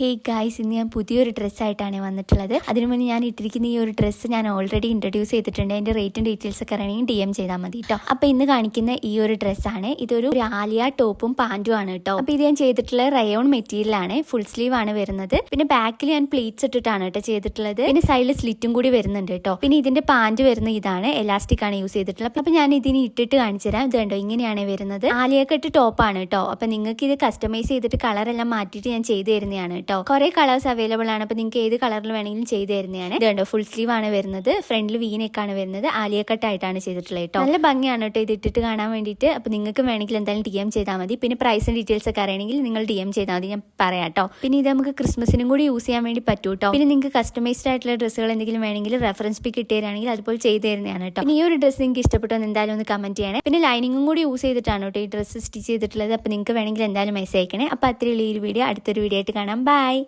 Hey guys ഇന്ന് ഞാൻ പുതിയൊരു ഡ്രസ്സായിട്ടാണ് വന്നിട്ടുള്ളത്. അതിനു മുന്നേ ഞാൻ ഇട്ടിരിക്കുന്ന ഈ ഒരു ഡ്രസ്സ് ഞാൻ ഓൾറെഡി ഇൻട്രൊഡ്യൂസ് ചെയ്തിട്ടുണ്ട്. അതിന്റെ റേറ്റും ഡീറ്റെയിൽസ് ഒക്കെ അറിയണമെങ്കിൽ ഡി എം ചെയ്താൽ മതി കേട്ടോ അപ്പം ഇന്ന് കാണിക്കുന്ന ഈ ഒരു ഡ്രസ്സാണ് ഇതൊരു ആലിയ ടോപ്പും പാന്റും ആണ് കേട്ടോ അപ്പോൾ ഇത് ഞാൻ ചെയ്തിട്ടുള്ള റയോൺ മെറ്റീരിയലാണ് ഫുൾ സ്ലീവ് ആണ് വരുന്നത്. പിന്നെ ബാക്കിൽ ഞാൻ പ്ലീറ്റ്സ് ഇട്ടിട്ടാണ് കേട്ടോ ചെയ്തിട്ടുള്ളത്. പിന്നെ സൈഡിൽ സ്ലിറ്റും കൂടി വരുന്നുണ്ട് കേട്ടോ പിന്നെ ഇതിന്റെ പാന്റ് വരുന്ന ഇതാണ്. എലാസ്റ്റിക് ആണ് യൂസ് ചെയ്തിട്ടുള്ളത്. അപ്പോൾ ഞാൻ ഇതിന് ഇട്ടിട്ട് കാണിച്ചു തരാം. ഇത് കണ്ടോ ഇങ്ങനെയാണ് വരുന്നത്. ആലിയക്കെട്ട് ടോപ്പാണ് കേട്ടോ അപ്പോൾ നിങ്ങൾക്ക് ഇത് കസ്റ്റമൈസ് ചെയ്തിട്ട് കളറെല്ലാം മാറ്റിയിട്ട് ഞാൻ ചെയ്തു തരുന്നതാണ് കേട്ടോ കുറെ കളേഴ്സ് അവൈലബിൾ ആണ്. അപ്പൊ നിങ്ങൾക്ക് ഏത് കളറിൽ വേണമെങ്കിലും ചെയ്ത് തരുന്നതാണ്. ഇത് കണ്ടോ ഫുൾ സ്ലീവ് ആണ് വരുന്നത്. ഫ്രണ്ടിൽ വീനെക്കാണ് വരുന്നത്. ആലിയക്കട്ട് ആയിട്ടാണ് ചെയ്തിട്ടുള്ളത് കേട്ടോ. നല്ല ഭംഗിയാണ് കേട്ടോ ഇത് ഇട്ടിട്ട് കാണാൻ വേണ്ടിയിട്ട്. അപ്പൊ നിങ്ങൾക്ക് വേണമെങ്കിൽ എന്തായാലും ഡി എം ചെയ്താൽ മതി. പിന്നെ പ്രൈസും ഡീറ്റെയിൽസ് ഒക്കെ അറിയണമെങ്കിൽ നിങ്ങൾ ഡി എം ചെയ്താൽ മതി. ഞാൻ പറയാം കേട്ടോ. പിന്നെ ഇത് നമുക്ക് ക്രിസ്മസിനും കൂടി യൂസ് ചെയ്യാൻ വേണ്ടി പറ്റൂ കേട്ടോ. പിന്നെ നിങ്ങൾക്ക് കസ്റ്റമൈസ്ഡ് ആയിട്ടുള്ള ഡ്രസ്സുകൾ എന്തെങ്കിലും വേണമെങ്കിൽ റെഫറൻസ് പിക്ക് ഇട്ടുതരാണെങ്കിൽ അതുപോലെ ചെയ്ത് തരുന്നതാണ് കേട്ടോ. ഈ ഒരു ഡ്രസ്സ് നിങ്ങൾക്ക് ഇഷ്ടപ്പെട്ടോ എന്തായാലും ഒന്ന് കമന്റ് ചെയ്യണേ. പിന്നെ ലൈനിങ്ങും കൂടി യൂസ് ചെയ്തിട്ടാണ് കേട്ടോ ഈ ഡ്രസ്സ് സ്റ്റിച്ച് ചെയ്തിട്ടുള്ളത്. അപ്പൊ നിങ്ങൾക്ക് വേണമെങ്കിൽ എന്തായാലും മെസ്സേജ് അയക്കണേ. അപ്പൊ അത്രയുള്ള ഈ ഒരു വീഡിയോ അടുത്തൊരു വീഡിയോ ആയിട്ട് കാണാം. ബൈ ಬಾಯ್